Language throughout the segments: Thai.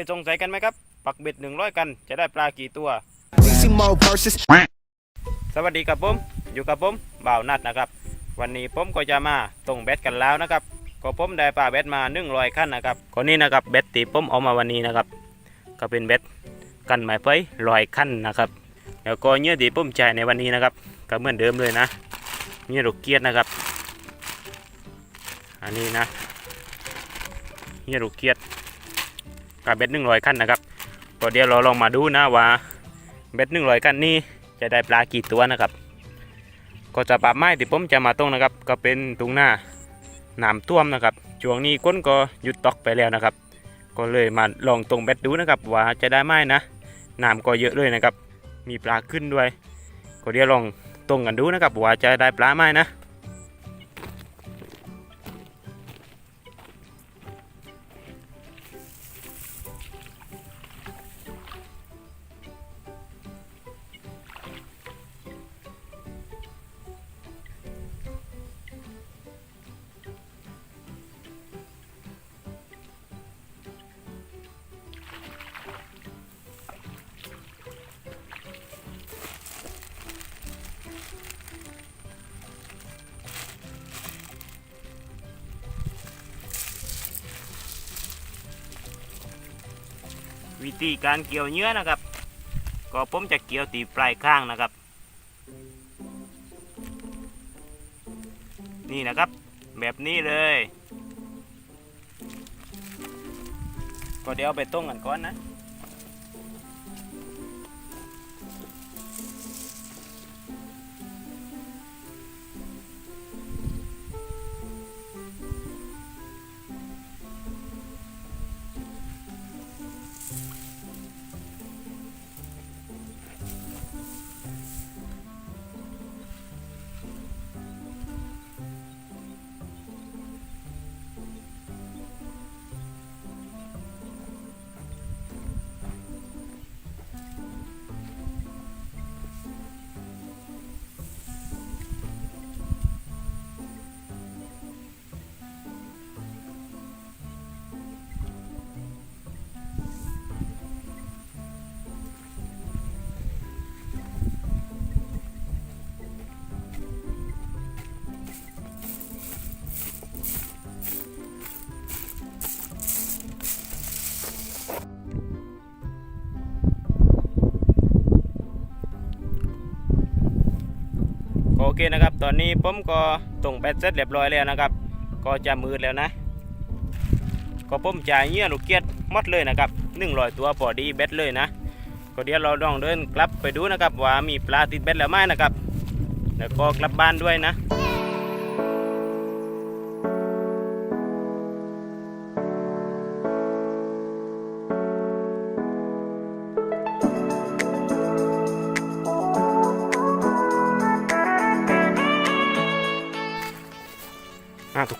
ยสงสัยกันไหมครับ ปักเบ็ดหนึ่งร้อยกันจะได้ปลากี่ตัว See more purses. สวัสดีครับผม อยู่กับผมบ่าวนัดนะครับ วันนี้ผมก็จะมาส่งเบ็ดกันแล้วนะครับ ก็ผมได้ปลาเบ็ดมา1นึ่งร้อยขั้นนะครับคนนี้นะครับเบ็ดตีผมเอามาวันนี้นะครับ ก็เป็นเบ็ดกันไม้ไผ่ลอยขั้นนะครับแล้วก็เนื้อตีผมจ่ายในวันนี้นะครับ ก็เหมือนเดิมเลยนะเนื้อลูกเกียดนะครับ อันนี้นะเนื้อลูกเกียดกับ เบ็ดหนึ่งร้อยขั้นนะครับก็เดี๋ยวเราลองมาดูนะว่าเบ็ดหนึ่งร้อยขั้นนี้จะได้ปลากี่ตัวนะครับ ก็จะปลาไม้ที่ผมจะมาตรงนะครับ ก็เป็นตรงหน้าน้ำท่วมนะครับช่วงนี้ก้นก็หยุดตอกไปแล้วนะครับ ก็เลยมาลองตรงเบ็ดดูนะครับ ว่าจะได้ไหมนะน้ำก็เยอะเลยนะครับ มีปลาขึ้นด้วย ก็เดี๋ยวลองตรงกันดูนะครับว่าจะได้ปลาไหมนะ การเกี่ยวเนื้อนะครับ ก็ผมจะเกี่ยวตีปลายข้างนะครับ นี่นะครับ แบบนี้เลย ก็เดี๋ยวไปต้มกันก่อนนะ เคนะครับ ตอนนี้ผมก็ส่งแบตเสร็จเรียบร้อยแล้วนะครับ ก็จะมืดแล้วนะ ก็ผมจ่ายเงี้ยลูกเกียดหมดเลยนะครับหนึ่งร้อยตัวพอดีแบตเลยนะ ก็เดี๋ยวเราลองเดินกลับไปดูนะครับว่ามีปลาติดแบตแล้วไหมนะครับ แล้วก็กลับบ้านด้วยนะ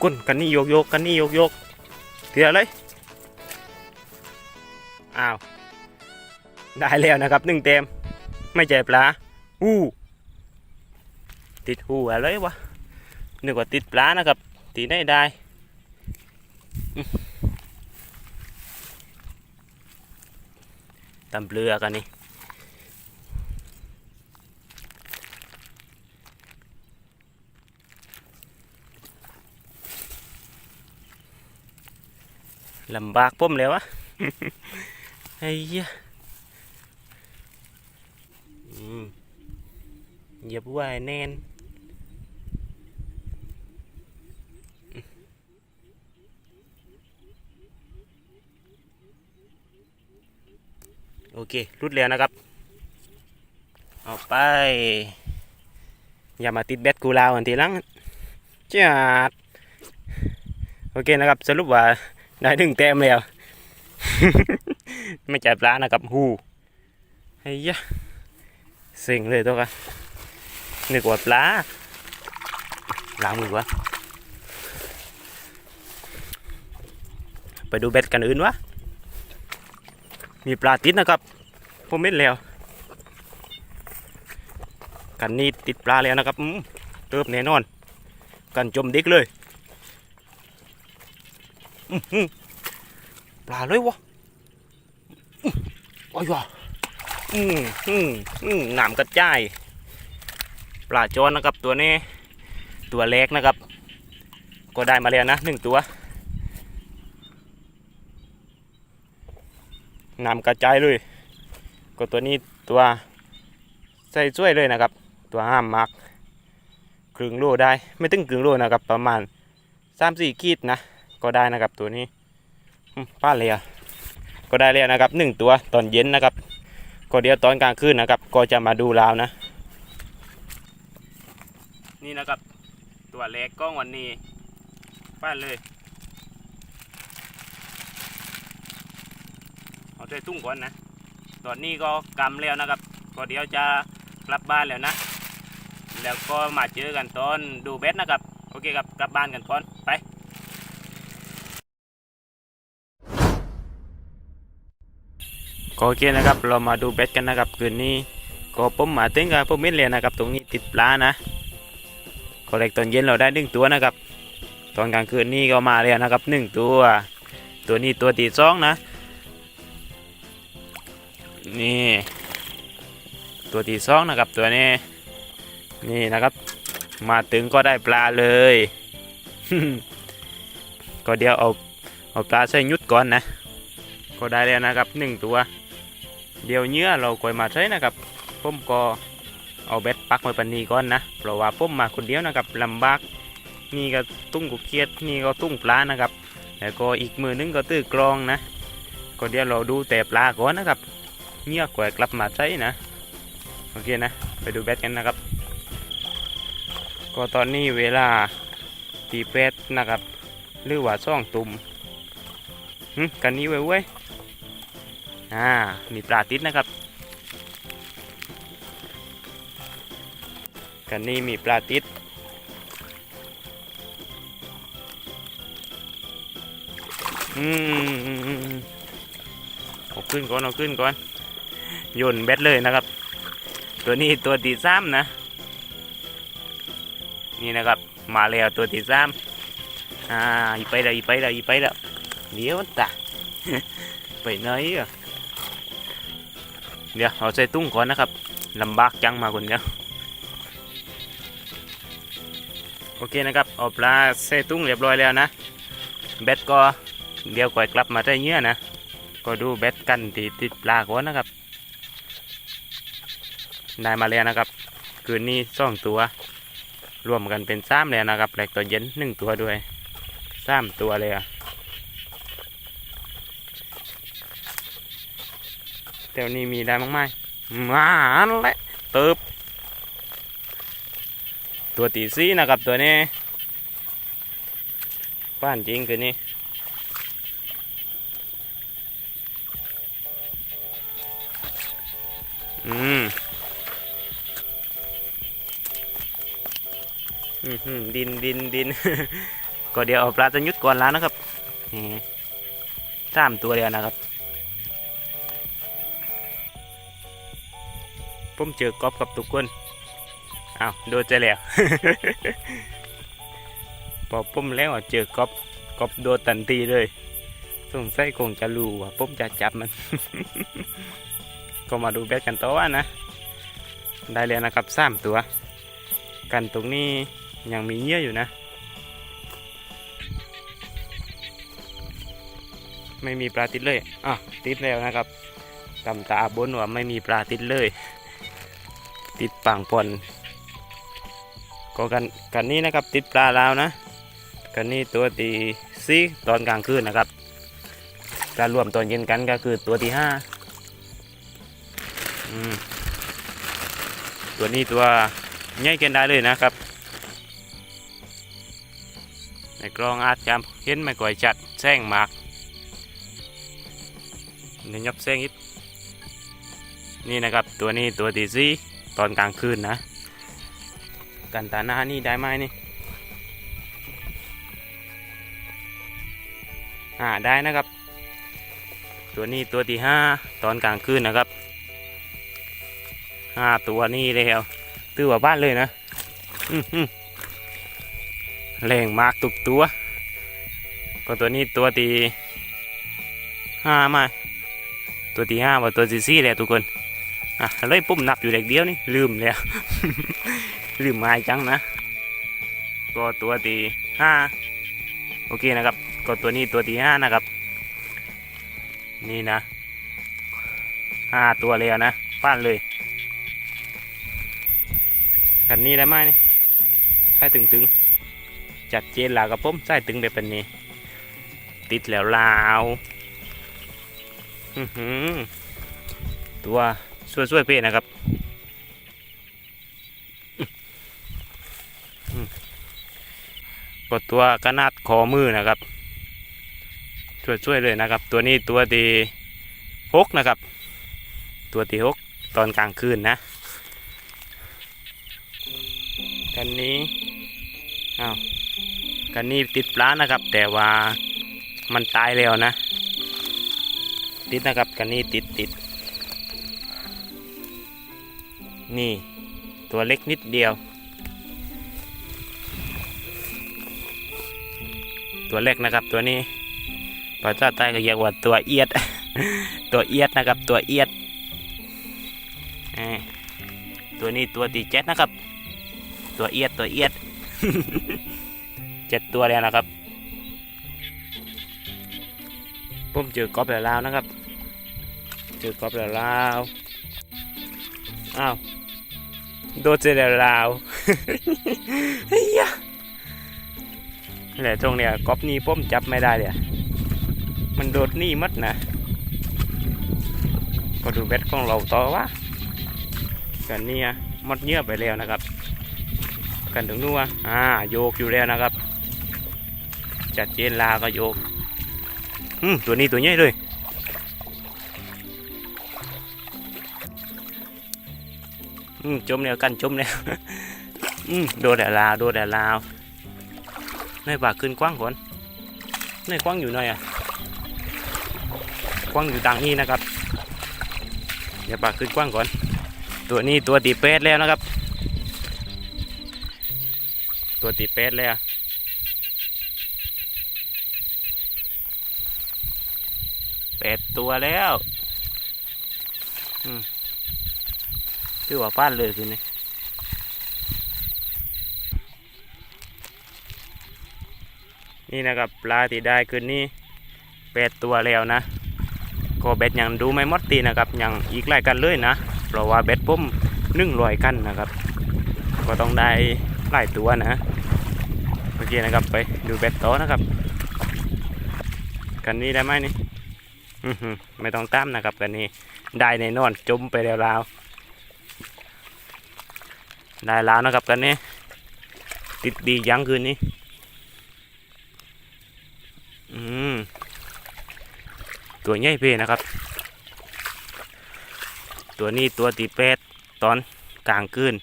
กคนกันนี่โยกโยกกันนี่โยกโยกเทียเลยอ้าวได้แล้วนะครับหนึ่งเต็มไม่ใจปลาอู้ติดหูอะไรวะนึกว่าติดปลานะครับตีได้ได้ตำเปลือกันนี่ ลำบากผมแล้ววะไอ้เหี้ยอืมเหยียบไว้แน่นโอเครุดแล้วนะครับ เอาไป อย่ามาติดเบ็ดกูลาวอันทีหลังจ้าดโอเคนะครับ สรุปว่า ได้ถึงเต็มแล้ว ไม่จ่ายปลานะครับหูไอ้ยะเซ็งเลยตัวกันนึกว่าปลาล้างมือวะไปดูเบ็ดกันอื่นวะ มีปลาติดนะครับ ผมเม็ดแล้ว กันนี้ติดปลาแล้วนะครับอืมเติบแน่นอน กันจมดิกเลยอื้อหือ ปลาเลยวะโอ้ยวะอืมอืมอืมหนามกระจายปลาจอนนะครับตัวนี้ ตัวเล็กนะครับ ก็ได้มาแล้วนะหนึ่งตัวหนามกระจายเลย ก็ตัวนี้ตัวใส่ช่วยเลยนะครับ ตัวห้ามมักครึ่งโลได้ไม่ถึงครึ่งโลนะครับ ประมาณสามสี่ขีดนะ ก็ได้นะครับตัวนี้ป้าเลยอะก็ได้แล้วนะครับหนึ่งตัวตอนเย็นนะครับ ก็เดี๋ยวตอนกลางคืนนะครับ ก็จะมาดูราวนะ นี่นะครับ ตัวเล็กก้องวันนี้ป้าเลยเอาใจตุ้งก่อนนะ ตอนนี้ก็กำแล้วนะครับ ก็เดี๋ยวจะกลับบ้านแล้วนะ แล้วก็มาเจอกันตอนดูเบสนะครับ โอเคครับกลับบ้านกันก่อนไป ก็โอเคนะครับ เรามาดูเบสกันนะครับคืนนี้ ก็ผมมาถึงกับผมเม็ดเลยนะครับ ตรงนี้ติดปลานะก็เล็กตอนเย็นเราได้หนึ่งตัวนะครับ ตอนกลางคืนนี้ก็มาแล้วนะครับหนึ่งตัว ตัวนี้ตัวตีสองนะ นี่ ตัวที่สองนะครับตัวนี้ นี่นะครับ มาถึงก็ได้ปลาเลย ก็เดี๋ยวเอาเอาปลาใส่ยุดก่อนนะ ก็ได้แล้วนะครับหนึ่งตัว เดี๋ยวเนื้อเราก่อยมาใช้นะครับผมก็เอาเบ็ดปักไว้ปันนี้ก่อนนะเพราะว่าผมมาคนเดียวนะครับลำบากนี่ก็ตุ้งกุเคียดนี่ก็ตุ้งปลานะครับแล้วก็อีกมือนึงก็ตื้อกรองนะ ก็เดี๋ยวเราดูแต่ปลาก่อนนะครับเงียบกว่ากลับมาใช้นะโอเคนะ ไปดูแบตกันนะครับ ก็ตอนนี้เวลาตีแปดนะครับหรือว่าซ่องตุ่มหึกันนี้ไว้เว้ย อ่า มีปลาติดนะครับ กันนี้มีปลาติด อืมเอาขึ้นก่อน เอาขึ้นก่อน โยนเบ็ดเลยนะครับ ตัวนี้ตัวที่สามนะ นี่นะครับ มาแล้วตัวที่สามอ่า อีไปแล้วอีไปแล้วอีไปแล้วเดี๋ยวตาไปไหนอะ เดี๋ยวเอาใส่ตุ้งก่อนนะครับลำบากจังมาคนเดียวโอเคนะครับเอาปลาใส่ตุ้งเรียบร้อยแล้วนะเบ็ดก็เดี๋ยวก่อยกลับมาได้เงี้ยนะก็ดูเบ็ดกันติดติดปลาก่อนนะครับได้มาแล้วนะครับ คืนนี้สองตัว รวมกันเป็นสามแล้วนะครับแหลกตัวเย็นหนึ่งตัวด้วยสามตัวเลยอะ เดี๋ยวนี้มีได้มั้งไหมมาแหละเติบ ตัวตีซีนะครับตัวนี้ป้านจริงคืนนี้อืมอืมดินดินดินก็เดี๋ยวเอาปลาตะยุดก่อนแล้วนะครับนี่สามตัวเดียวนะครับ ผมเจอกอบกับทุกคนอ้าวโดนใจแล้วพอผมแล้วเจอกอบกอบโดนตันทีเลยสงสัยคงจะรู้ว่าผมจะจับมัน ก็มาดูแบตกันต่อว่านะ ได้แล้วนะครับสามตัว กันตรงนี้ยังมีเยื่ออยู่นะ ไม่มีปลาติดเลยอะติดแล้วนะครับตำตาบนว่าไม่มีปลาติดเลย ติดปังปอนก็กันกันนี้นะครับติดปลาลาวนะ กันนี้ตัวที่ซีตอนกลางคืนนะครับการรวมตอนเย็นกันก็คือตัวที่ห้าตัวนี้ตัวใหญ่เกินได้เลยนะครับ ในกล้องอาจจะเห็นไม่ก่อยจัดแซงมากเดี๋ยวยับแซงอีกนี่นะครับตัวนี้ตัวที่สี่ ตอนกลางคืนนะ กันตาหน้านี่ได้ไหมนี่อ่าได้นะครับ ตัวนี้ตัวที่ห้าตอนกลางคืนนะครับห้าตัวนี้แล้วตื้อว่าบ้านเลยนะแรงมากตุกตัว ก็ตัวนี้ตัวที่ห้ามาตัวที่ห้าว่าตัวที่สี่แล้วทุกคน อะเลยปุ่มนับอยู่เด็กเดียวนี่ลืมแล้ว ลืมมาจังนะ ก็ตัวที่ห้าโอเคนะครับ ก็ตัวนี้ตัวที่ห้านะครับ นี่นะห้าตัวแล้วนะฟาดเลยกันนี้ได้ไหมนี่ใช่ตึงตึงๆจัดเจนแล้วกับผมใช่ตึงแบบเป็นนี้ ติดแล้วลาวตัว ช่วยๆเพ่นะครับกดตัวกนาดคอมือนะครับช่วยๆเลยนะครับ ตัวนี้ตัวที่หกนะครับ ตัวที่หกตอนกลางคืนนะกันนี้อ้าวกันนี้ติดปลานะครับ แต่ว่ามันตายแล้วนะ ติดนะครับกันนี้ติดติด นี่ ตัวเล็กนิดเดียว ตัวเล็กนะครับตัวนี้ภาษาใต้ก็เรียกว่าตัวเอียด ตัวเอียดนะครับตัวเอียดตัวนี้ตัวตีเจ็ดนะครับ ตัวเอียดตัวเอียดเจ็ดตัวแล้วนะครับผมเจอกอบแล้วลานะครับ เจอกอบแล้วลาวอ้าว โดนเจอแล้วลาวเฮียนี่แหละตรงเนี้ยกอบนี้ผมจับไม่ได้เลยมันโดดหนี่มัดนะก็ดูเบ็ดของเราต่อวะกันเนี่ยหมดเยื่อไปแล้วนะครับ กันถึงนู่นวะอ่าโยกอยู่แล้วนะครับ จัดเจนลาก็โยกอืมตัวนี้ตัวใหญ่เลย จมแล้วกันจมแล้วอืมโดดแต่ลาวโดดแต่ลาวในปากขึ้นกว้างก่อนในกว้างอยู่หน่อยอะกว้างอยู่ต่างนี้นะครับเดี๋ยวปากขึ้นกว้างก่อน ตัวนี้ตัวตีเป็ดแล้วนะครับ ตัวตีเป็ดแล้วแปดตัวแล้วอืม คือว่าป้านเลยคืนนี้นี่นะครับปลาที่ได้คืนนี้แปดตัวแล้วนะก็เบ็ดยังดูไม่หมดตีนะครับยังอีกหลายกันเลยนะเพราะว่าเบ็ดผมนึ่งลอยกันนะครับ ก็ต้องได้หลายตัวนะโอเคนะครับไปดูเบ็ดโตนะครับ กันนี้ได้ไหมนี่ไม่ต้องตามนะครับกันนี้ได้ในนอนจมไปแล้วลาว ได้แล้วนะครับกันนี้ติดดียังคืนนี้ อืม ตัวใหญ่เพนะครับ ตัวนี้ตัวตีเป็ดตอนกลางคืน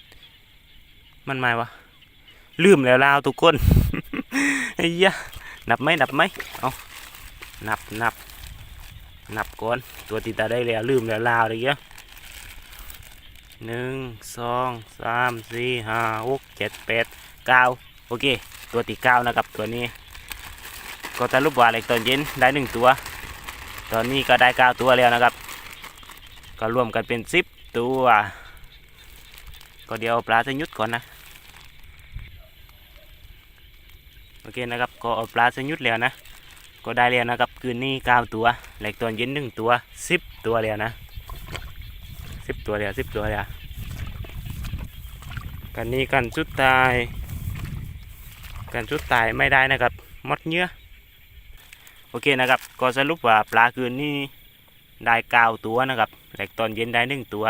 มันหมายวะ ลืมแล้วลาวทุกคนไอ้ยะนับไหมนับไหมเอานับนับนับก่อน ตัวติดตาได้แล้วลืมแล้วลาวอะไรเงี้ย หนึ่งสองสามสี่ห้าหกเจ็ดแปดเก้าโอเค ตัวที่เก้านะครับตัวนี้ ก็ตะลุบวาเล็กตอนเย็นได้หนึ่งตัว ตอนนี้ก็ได้เก้าตัวแล้วนะครับ ก็รวมกันเป็นสิบตัว ก็เดี๋ยวปลาจะยุดก่อนนะโอเคนะครับก็เอาปลาจะยุดแล้วนะ ก็ได้แล้วนะครับคืนนี้เก้าตัวเหล็กตอนเย็นหนึ่งตัวสิบตัวแล้วนะ สิบตัวแล้วสิบตัวแล้วกันนี้กันสุดตาย กันสุดตายไม่ได้นะครับมดเนื้อโอเคนะครับ ก็สรุปว่าปลาคืนนี้ได้เก้าตัวนะครับเหลกตอนเย็นได้หนึ่งตัว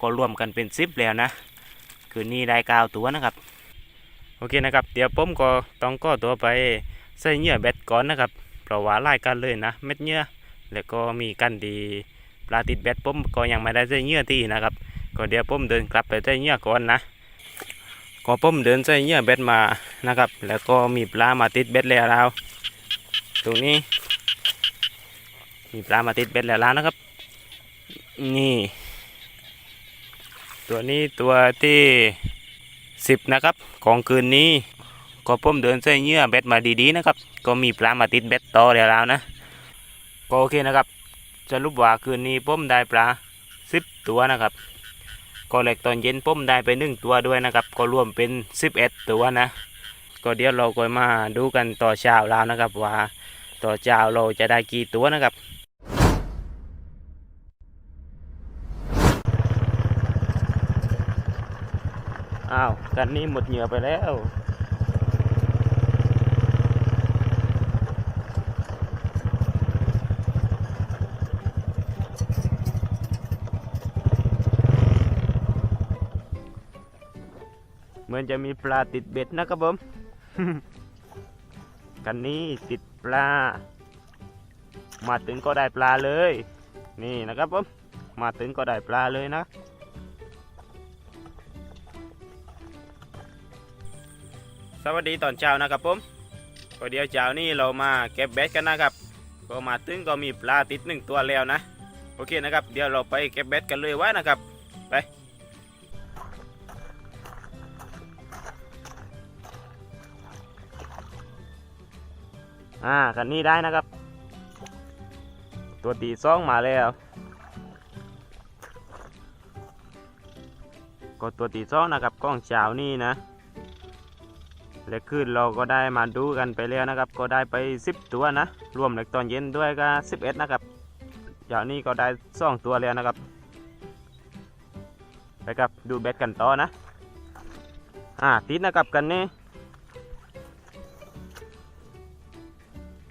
ก็รวมกันเป็นสิบแล้วนะ คืนนี้ได้เก้าตัวนะครับ โอเคนะครับ เดี๋ยวผมก็ต้องก็ตัวไปใส่เหยื่อแบตก่อนนะครับ เพราะว่าไล่กันเลยนะเม็ดเหยื่อแล้วก็มีกันดี ปลาติดแบตผมก็ยังไม่ได้ใส่เหยื่อที่นะครับ ก็เดี๋ยวผมเดินกลับไปใส่เหยื่อก่อนนะก็ผมเดินใส่เหยื่อแบตมานะครับ แล้วก็มีปลามาติดแบตแล้วเราตรงนี้ มีปลามาติดแบตแล้วแล้วนะครับ นี่ ตัวนี้ตัวที่สิบนะครับ ของคืนนี้ก็ผมเดินใส่เหยื่อเบ็ดมาดีๆนะครับ ก็มีปลามาติดเบ็ดต่อแล้วนะก็โอเคนะครับ สรุปว่าคืนนี้ผมได้ปลาสิบตัวนะครับ ก็เหล็กตอนเย็นผมได้ไปหนึ่งตัวด้วยนะครับ ก็รวมเป็นสิบเอ็ดตัวนะ ก็เดี๋ยวเราก็มาดูกันต่อเช้าแล้วนะครับว่าต่อเช้าเราจะได้กี่ตัวนะครับอ้าวกันนี้หมดเหยื่อไปแล้ว เหมือนจะมีปลาติดเบ็ดนะครับผม กันนี้ติดปลา มาถึงก็ได้ปลาเลย นี่นะครับผม มาถึงก็ได้ปลาเลยนะ สวัสดีตอนเช้านะครับผมก็เดี๋ยวเช้านี้เรามาเก็บเบ็ดกันนะครับก็มาถึงก็มีปลาติดหนึ่งตัวแล้วนะ โอเคนะครับ เดี๋ยวเราไปเก็บเบ็ดกันเลยไว้นะครับ อ่าคันนี้ได้นะครับ ตัวตีซ่องมาแล้วก็ตัวตีซ่องนะครับกล้องเช้านี่นะและคืนเราก็ได้มาดูกันไปแล้วนะครับ ก็ได้ไป 10 ตัวนะ รวมในตอนเย็นด้วยก็ 11 นะครับเช้านี้ก็ได้สองตัวแล้วนะครับไปครับดูเบ็ดกันต่อนะอ่าติดนะครับกันนี่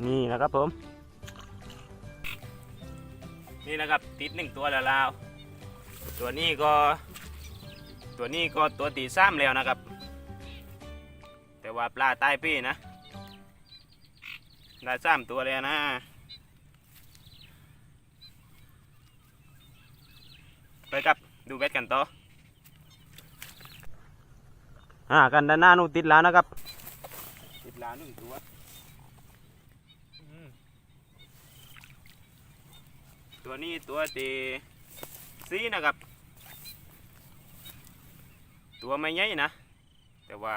นี่นะครับผม นี่นะครับติดหนึ่งตัวแล้วลาวตัวนี้ก็ ตัวนี้ก็ตัวตีซ้ำแล้วนะครับ แต่ว่าปลาใต้พี่นะได้ซ้ำตัวแล้วนะไปครับดูเบ็ดกันต่ออ่ากันด้านหน้านู่นติดแล้วนะครับ ติดแล้วหนึ่งตัว ตัวนี้ตัวตีซีนะครับ ตัวไม่ใหญ่นะ แต่ว่า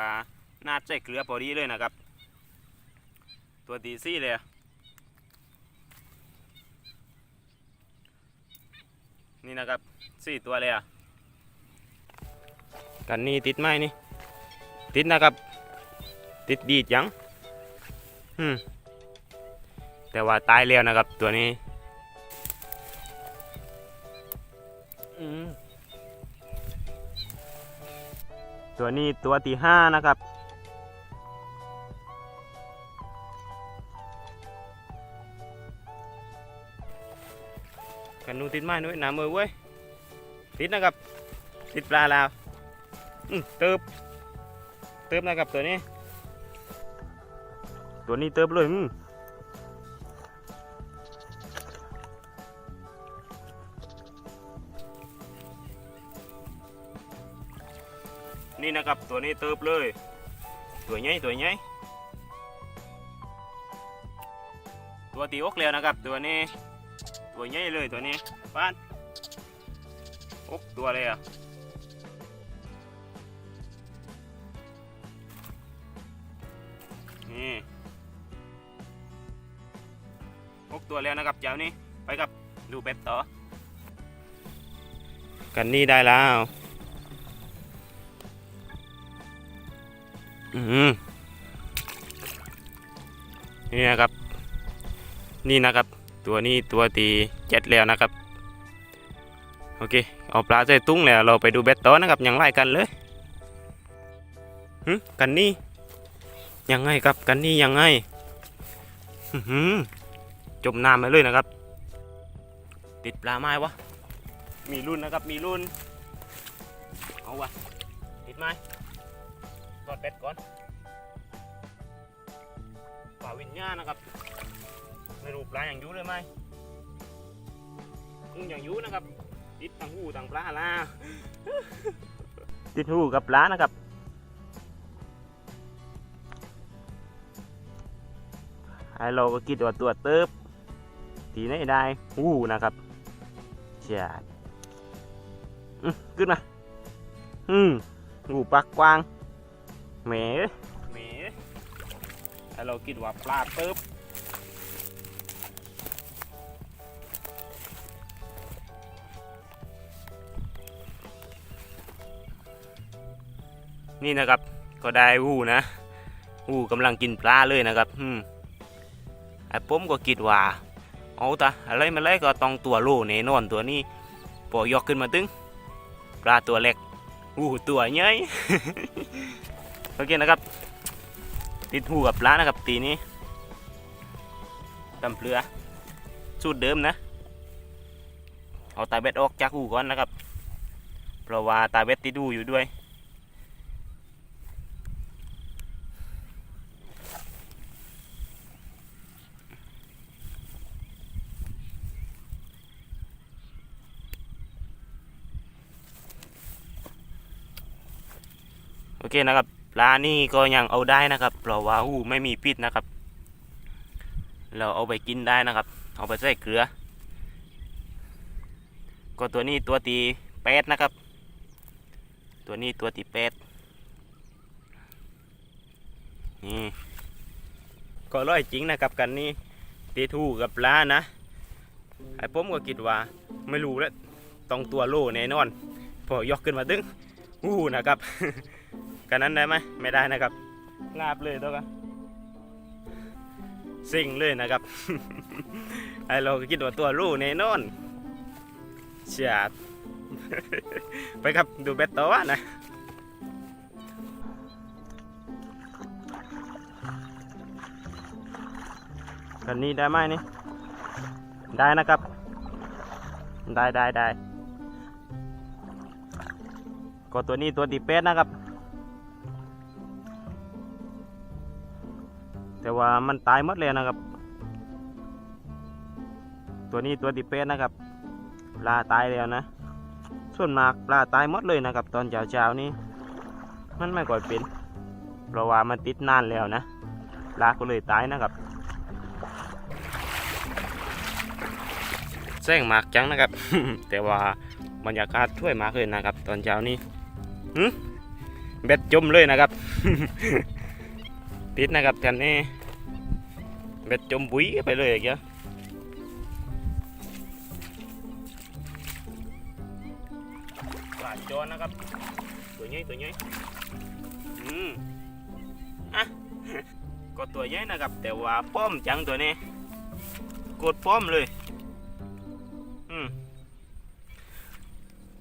น่าจะเกลือพอดีเลยนะครับ ตัวตีซีเลยอะนี่นะครับสี่ตัวเลยอะกันนี่ติดไหมนี่ ติดนะครับ ติดดีจัง อืม แต่ว่าตายแล้วนะครับตัวนี้ ตัวนี้ตัวที่ห้านะครับ กันนูติดไม้นุ้ยหนามือเว้ย ติดนะครับ ติดปลาลาวเติบ เติบนะครับตัวนี้ ตัวนี้เติบเลยอืม นี่นะครับตัวนี้เติบเลย ตัวใหญ่ตัวใหญ่ตัวตีอกแล้วนะครับ ตัวนี้ ตัวใหญ่เลยตัวนี้ป้านอกตัวเลยอะนี่อกตัวแล้วนะครับเจ้านี้ไปกับดูเบ็ดต่อ กันนี่ได้แล้ว นี่นะครับ นี่นะครับ ตัวนี้ตัวตีเจ็ดแล้วนะครับ โอเค เอาปลาใส่ตุ้งแล้วเราไปดูเบ็ดต่อนะครับ ยังไล่กันเลยหึกันนี่ยังไงครับกันนี่ยังไงอื้อหือจมน้ำไปเลยนะครับ ติดปลาไม้วะมีรุ่นนะครับ มีรุ่นเอาวะติดไหม อดเบ็ดก่อนป่าวิญญาณนะครับ ไม่รู้ปลาอย่างอยูเลยไหมกุ้งอย่างอยูนะครับ ติดต่างหูต่างปลาละติดหูกับปลานะครับไอเราก็คิดว่าตัวเติบทีไหนได้หูนะครับเชียดขึ้นมาอืมหูปากกว้าง แหมหมีถ้าเรากินว่าปลาปุ๊บนี่นะครับ ก็ได้วูนะวูกำลังกินปลาเลยนะครับอืมไอ้ผมก็คิดว่าเอาตาอะไรมาเรยก็ต้องตัวโลแน่นอนตัวนี้ปอยกขึ้นมาตึง ปลาตัวเล็กวูตัวใหญ่ โอเคนะครับ ติดหูกับปลานะครับ ตีนี้ตำเปลือสูตรเดิมนะ เอาตาเบ็ดออกจากหูก่อนนะครับ เพราะว่าตาเบ็ดติดหูอยู่ด้วยโอเคนะครับ ปลานี่ก็ยังเอาได้นะครับเพราะว่าหูไม่มีพิษนะครับ เราเอาไปกินได้นะครับ เอาไปใส่เกลือ ก็ตัวนี้ตัวตีแปดนะครับ ตัวนี้ตัวตีแปดนี่ก็ร้อยจริงนะครับกันนี่ตีทูกับปลานะไอ้ผมก็คิดว่าไม่รู้แล้วต้องตัวโลแน่นอน พอยกขึ้นมาตึงอู้นะครับ กันนั้นได้ไหมไม่ได้นะครับลาบเลยตัวกันสิ่งเลยนะครับไอเราคิดว่าตัวรู้แน่นอนเฉียดไปครับดูเบ็ดต่อวนะกันนี้ได้ไหมนี่ ได้นะครับ ได้ได้ได้ก็ตัวนี้ตัวตีเป็ดนะครับ แต่ว่ามันตายหมดเลยนะครับ ตัวนี้ตัวติเป็ดนะครับ ปลาตายแล้วนะ ส่วนมากปลาตายหมดเลยนะครับ ตอนเช้าๆนี้ มันไม่ก่อยเป็น เพราะว่ามันติดนานแล้วนะปลาก็เลยตายนะครับแซงมากจังนะครับ แต่ว่าบรรยากาศช่วยมากเลยนะครับ ตอนเช้านี้เบ็ดจมเลยนะครับ ติดนะครับกันนี่เบ็ดจมปุ๋ยไปเลยอย่างเงี้ยปลาจอนนะครับ ตัวใหญ่ตัวใหญ่อืมอะก็ตัวใหญ่นะครับ แต่ว่าป้อมจังตัวนี้กดป้อมเลย อืม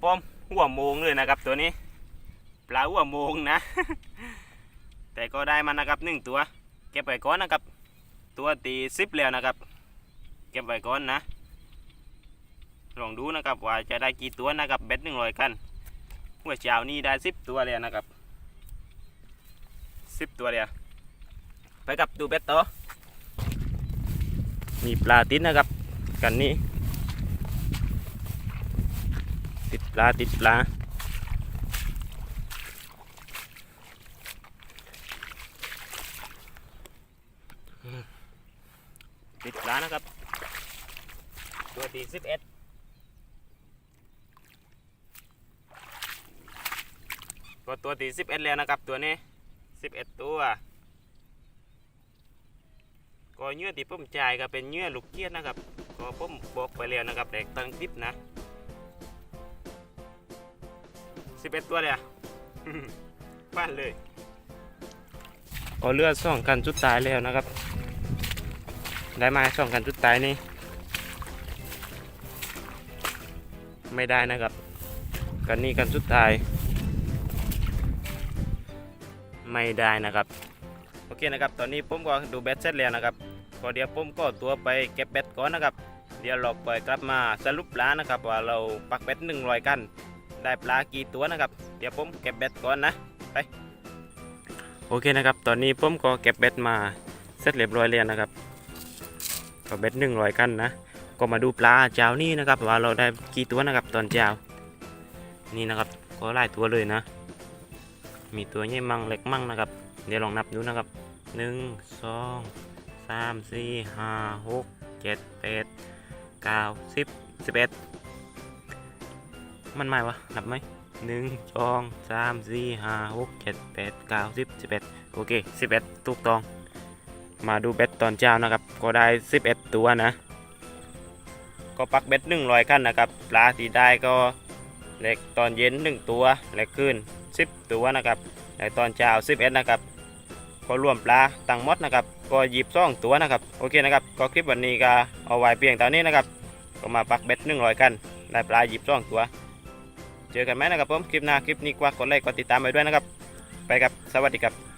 ป้อมหัวโมงเลยนะครับตัวนี้ ปลาหัวโมงนะ แต่ก็ได้มานะครับหนึ่งตัว เก็บไว้ก่อนนะครับ ตัวตีสิบแล้วนะครับ เก็บไว้ก่อนนะ ลองดูนะครับว่าจะได้กี่ตัวนะครับเบ็ดหนึ่งร้อยกันเมื่อเช้านี้ได้สิบตัวแล้วนะครับสิบตัวแล้วไปกับดูเบ็ดต่อมีปลาติดนะครับ กันนี้ติดปลาติดปลา ติดปลานนะครับตัวตีสิบเอ็ดก็ตัวตีสิบเอ็ดแล้วนะครับตัวนี้สิบเอ็ดตัวก็เนื้อที่ผมจ่ายก็เป็นเนื้อลูกเกียดนะครับก็ผมบอกไปแล้วนะครับแดกตังคลิปนะสิบเอ็ดตัวเลยอะบ้านเลยก็เลือดส่องกันจุดตายแล้วนะครับ ได้มาสองกันจุดตายนี่ ไม่ได้นะครับ กันนี้กันสุดท้าย ไม่ได้นะครับ โอเคนะครับ ตอนนี้ผมก็ดูแบตเสร็จแล้วนะครับก็เดี๋ยวผมก็ตัวไปเก็บแบตก่อนนะครับ เดี๋ยวเราไปกลับมาสรุปปลานะครับ ว่าเราปักแบตหนึ่งร้อยกัน ได้ปลากี่ตัวนะครับ เดี๋ยวผมเก็บแบตก่อนนะไปโอเคนะครับ ตอนนี้ผมก็เก็บแบตมาเสร็จเรียบร้อยแล้วนะครับ ก็เบ็ดหนึ่งร้อยกันนะ ก็มาดูปลาเจ้านี่นะครับว่าเราได้กี่ตัวนะครับตอนเจ้า นี่นะครับก็หลายตัวเลยนะ มีตัวใหญ่มั่งเล็กมั่งนะครับ เดี๋ยวลองนับดูนะครับหนึ่งสองสามสี่ห้าหกเจ็ดแปดเก้าสิบสิบเอ็ดมันไม่วะนับไหมหนึ่งสองสามสี่ห้าหกเจ็ดแปดเก้าสิบสิบเอ็ดโอเคสิบเอ็ดถูกต้อง มาดูเบ็ดตอนเช้านะครับ ก็ได้ 11 ตัวนะ ก็ปักเบ็ดหนึ่งร้อยขั้นนะครับ ปลาที่ได้ก็เล็กตอนเย็นหนึ่งตัวเล็กขึ้น 10 ตัวนะครับในตอนเช้า11 นะครับ ก็รวมปลาตังมดนะครับ ก็หยิบซ่องตัวนะครับ โอเคนะครับ ก็คลิปวันนี้ก็เอาไว้เพียงเท่านี้นะครับ ก็มาปักเบ็ด100กันได้ปลาหยิบซ่องตัว เจอกันไหมนะครับผม คลิปหน้าคลิปนี้กว่ากดไลค์กดติดตามไปด้วยนะครับ ไปครับ สวัสดีครับ